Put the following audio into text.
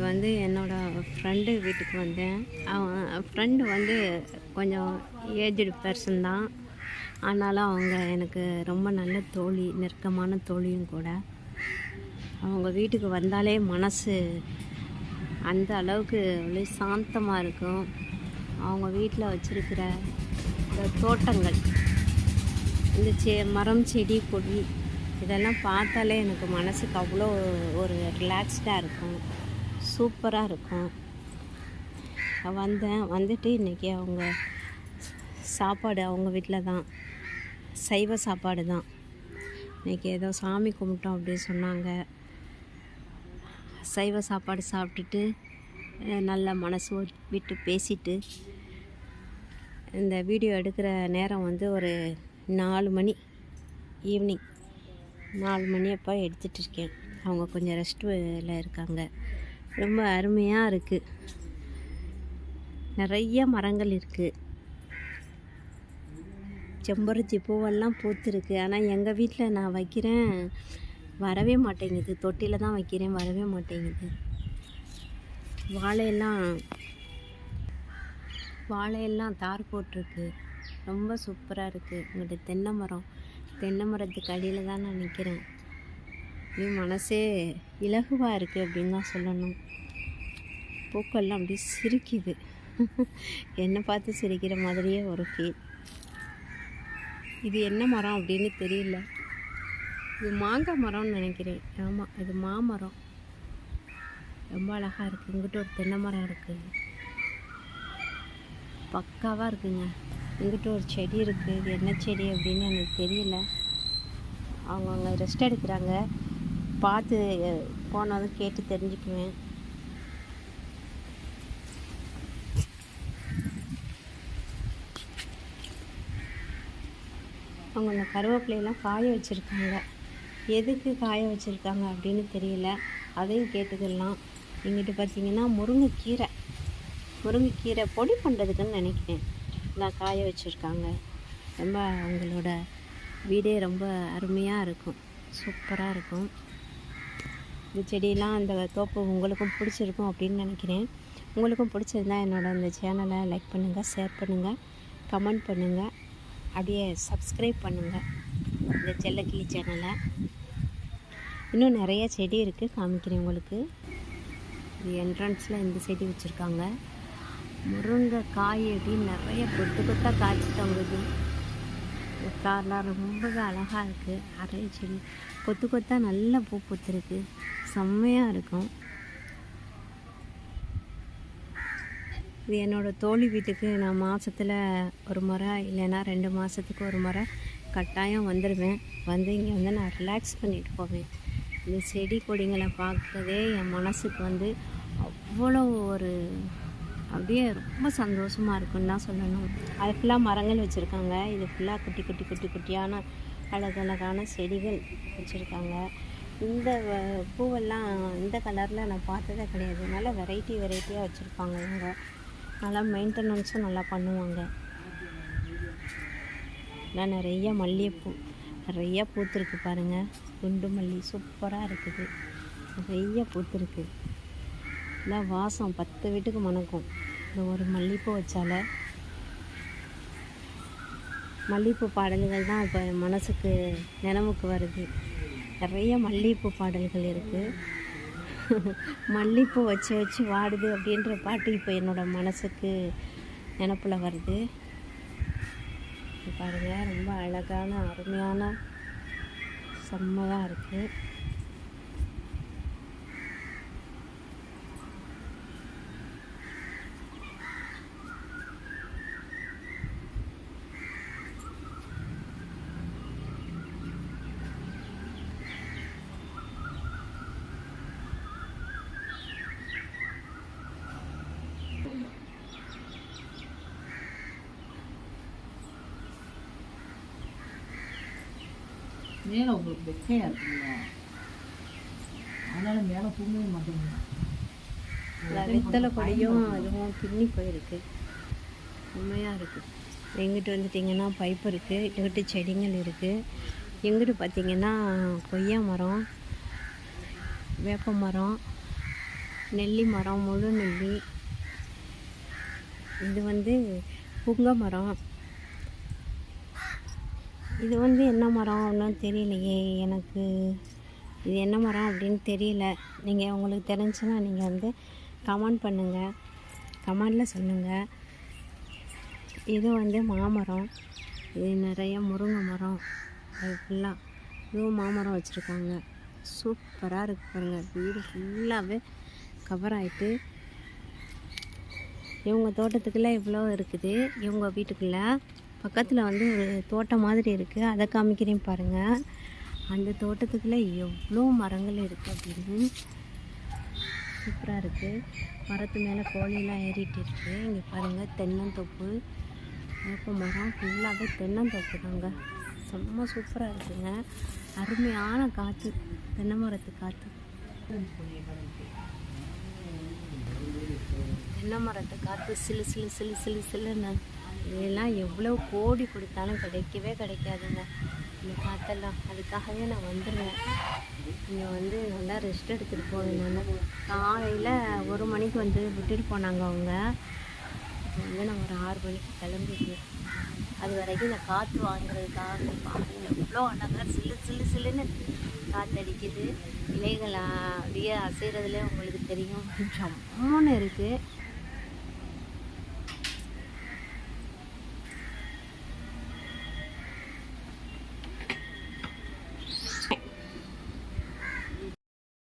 இன்றைக்கி வந்து என்னோடய ஃப்ரெண்டு வீட்டுக்கு வந்தேன். அவன் ஃப்ரெண்டு வந்து கொஞ்சம் ஏஜ்டு பர்சன் தான். ஆனாலும் அவங்க எனக்கு ரொம்ப நல்ல தோழி நெருக்கமான தோழியும் கூட. அவங்க வீட்டுக்கு வந்தாலே மனசு அந்த அளவுக்கு அப்படியே சாந்தமாக இருக்கும். அவங்க வீட்டில் வச்சுருக்கிற இந்த தோட்டங்கள் இந்த செ மரம் செடி கொடி இதெல்லாம் பார்த்தாலே எனக்கு மனசுக்கு அவ்வளோ ஒரு ரிலாக்ஸ்டாக இருக்கும். சூப்பராக இருக்கும். வந்தேன். வந்துட்டு இன்றைக்கி அவங்க சாப்பாடு அவங்க வீட்டில் தான். சைவ சாப்பாடு தான். இன்றைக்கி ஏதோ சாமி கும்பிட்டோம் அப்படின்னு சொன்னாங்க. சைவ சாப்பாடு சாப்பிட்டுட்டு நல்ல மனசு விட்டு பேசிட்டு இந்த வீடியோ எடுக்கிற நேரம் வந்து ஒரு நாலு மணி ஈவினிங் நாலு மணி அப்போ எடுத்துகிட்டு இருக்கேன். அவங்க கொஞ்சம் ரெஸ்ட்டில் இருக்காங்க. ரொம்ப அருமையாக இருக்குது நிறைய மரங்கள் இருக்குது செம்பருத்தி பூவெல்லாம் பூத்துருக்கு. ஆனால் எங்கள் வீட்டில் நான் வைக்கிறேன். வரவே மாட்டேங்குது. தொட்டியில் தான் வைக்கிறேன். வரவே மாட்டேங்குது. வாழையெல்லாம் வாழையெல்லாம் தார் போட்டிருக்கு. ரொம்ப சூப்பராக இருக்குது இங்கிட்ட தென்னை மரம். தென்னை மரத்துக்கு அடியில் தான் நான் நிற்கிறேன் அப்படியே மனசே இலகுவாக இருக்குது அப்படின்னு தான் சொல்லணும். பூக்கள்லாம் அப்படியே சிரிக்குது. என்னை பார்த்து சிரிக்கிற மாதிரியே ஒரு ஃபீல் இது என்ன மரம் அப்படின்னு தெரியல. இது மாங்காய் மரம்னு நினைக்கிறேன். ஆமாம் இது மாமரம். ரொம்ப அழகாக இருக்குது இங்கிட்ட ஒரு தென்னை மரம் இருக்குது பக்காவாக இருக்குங்க. இங்கிட்ட ஒரு செடி இருக்குது இது என்ன செடி அப்படின்னு எனக்கு தெரியல. அவங்க அவங்க ரெஸ்ட் எடுக்கிறாங்க. பார்த்து போனதும் கேட்டு தெரிஞ்சுக்குவேன். அவங்க அந்த கருவேப்பிலையெல்லாம் காய வச்சுருக்காங்க. எதுக்கு காய வச்சுருக்காங்க அப்படின்னு தெரியல. அதையும் கேட்டுக்கலாம். எங்கிட்ட பார்த்தீங்கன்னா முருங்கைக்கீரை. முருங்கைக்கீரை பொடி பண்ணுறதுக்குன்னு நினைக்கிறேன். நான் காய வச்சுருக்காங்க. ரொம்ப அவங்களோட வீடே ரொம்ப அருமையாக இருக்கும். சூப்பராக இருக்கும். இந்த செடியெலாம் அந்த தோப்பு உங்களுக்கும் பிடிச்சிருக்கும் அப்படின்னு நினைக்கிறேன். உங்களுக்கும் பிடிச்சிருந்தா என்னோடய இந்த சேனலை லைக் பண்ணுங்கள் ஷேர் பண்ணுங்கள் கமெண்ட் பண்ணுங்கள் அப்படியே சப்ஸ்கிரைப் பண்ணுங்கள் இந்த செல்லக்கிளி சேனலை. இன்னும் நிறைய செடி இருக்குது காமிக்கிறேன் உங்களுக்கு. இது என்ட்ரன்ஸில் இந்த செடி வச்சுருக்காங்க. முருங்கைக்காய் அப்படின்னு நிறைய கொத்து கொத்தாக காய்ச்சி தொங்குது கார்லாம் ரொம்ப அழகாக இருக்குது அரை செடி. கொத்து கொத்தாக நல்ல பூ பூத்துருக்கு. செம்மையாக இருக்கும். இது என்னோடய தோழி வீட்டுக்கு நான் மாதத்தில் ஒரு முறை இல்லைன்னா ரெண்டு மாதத்துக்கு ஒரு முறை கட்டாயம் வந்துடுவேன் வந்து இங்கே வந்து நான் ரிலாக்ஸ் பண்ணிட்டு போவேன். இந்த செடி கொடிங்களை பார்க்குறதே என் மனசுக்கு வந்து அவ்வளோ ஒரு அப்படியே ரொம்ப சந்தோஷமாக இருக்குன்னு தான் சொல்லணும். அது ஃபுல்லாக மரங்கள் வச்சுருக்காங்க. இது ஃபுல்லாக குட்டி குட்டி குட்டி குட்டியான அழகழகான செடிகள் வச்சுருக்காங்க. இந்த வ- பூவெல்லாம் இந்த கலரில் நான் பார்த்ததே கிடையாது. நல்லா வெரைட்டி வெரைட்டியாக வச்சுருப்பாங்க இவங்க. நல்லா மெயின்டெனன்ஸும் நல்லா பண்ணுவாங்க. நான் நிறைய மல்லிகைப்பூ நிறையா பூத்துருக்கு பாருங்கள் குண்டு மல்லி சூப்பராக இருக்குது. நிறைய பூத்துருக்கு. இந்த வாசம் பத்து வீட்டுக்கு மணக்கும். இந்த ஒரு மல்லிகைப்பூ வச்சால. மல்லிகைப்பூ பாடல்கள் தான் இப்போ மனசுக்கு நினைவுக்கு வருது. நிறைய மல்லிகைப்பூ பாடல்கள் இருக்குது மல்லிகைப்பூ வச்சு வச்சு வாடுது அப்படின்ற பாட்டு இப்போ என்னோடய மனசுக்கு நினப்பில் வருது. பாருங்கள் ரொம்ப அழகான அருமையான செம்மையாக இருக்குது மேலே உங்களுக்கு வெக்கையாக இருக்குல்ல அதனால மேலே தூங்கவே மாட்டேங்குது. வெத்தலை கொடியும் அதுவும் பின்னி போயிருக்கு. உண்மையாக இருக்குது எங்கிட்ட வந்துட்டிங்கன்னா பைப் இருக்குது இங்கிட்டு செடிகள் இருக்குது எங்கிட்ட பார்த்தீங்கன்னா கொய்யா மரம் வேப்ப மரம் நெல்லி மரம் முழு நெல்லி. இது வந்து புங்க மரம். இது வந்து என்ன மரம் ஒன்றும் தெரியலையே எனக்கு இது என்ன மரம் அப்படின்னு தெரியல. நீங்கள் உங்களுக்கு தெரிஞ்சுன்னா நீங்கள் வந்து கமெண்ட் பண்ணுங்கள் கமெண்டில் சொல்லுங்கள் இது வந்து மாமரம். இது நிறைய முருங்கை மரம். அது ஃபுல்லாக இதுவும் மாமரம் வச்சுருக்காங்க. சூப்பராக இருக்கு பாருங்கள் வீடு ஃபுல்லாகவே கவர் ஆகிட்டு இவங்க தோட்டத்துக்குள்ளே இவ்வளோ இருக்குது. இவங்க வீட்டுக்குள்ளே பக்கத்தில் வந்து ஒரு தோட்டம் மாதிரி இருக்குது அதை காமிக்கிறேன் பாருங்கள் அந்த தோட்டத்துக்குள்ளே எவ்வளோ மரங்கள் இருக்குது அப்படின்னு. சூப்பராக இருக்குது மரத்து மேலே கோழிலாம் ஏறிட்டு இருக்குது இங்கே பாருங்கள் தென்னந்தோப்பு. வேப்ப மரம் ஃபுல்லாகவே தென்னந்தோப்பு தாங்க. செம்ம சூப்பராக இருக்குங்க. அருமையான காற்று தென்னை மரத்து காற்று தென்னை மரத்து காற்று சிலு சிலு சிலு சிலு சிலுன்னு. இதெல்லாம் எவ்வளோ கோடி கொடுத்தாலும் கிடைக்கவே கிடைக்காதுங்க. இந்த காற்றெல்லாம் அதுக்காகவே நான் வந்துடுவேன் இங்கே வந்து நல்லா ரெஸ்ட் எடுத்துகிட்டு போவேன் நான். காலையில் ஒரு மணிக்கு வந்து விட்டுட்டு போனாங்க அவங்க. இப்போ வந்து நான் ஒரு ஆறு மணிக்கு கிளம்பிடுவேன் அது வரைக்கும் இந்த காற்று வாங்குறதுக்காக பாருங்க. எவ்வளோ அழகாக சில்லு சில்லு சில்லுன்னு காற்றடிக்குது இலைகள் அப்படியே அசைகிறதுல உங்களுக்கு தெரியும். ஜம்முன்னு இருக்குது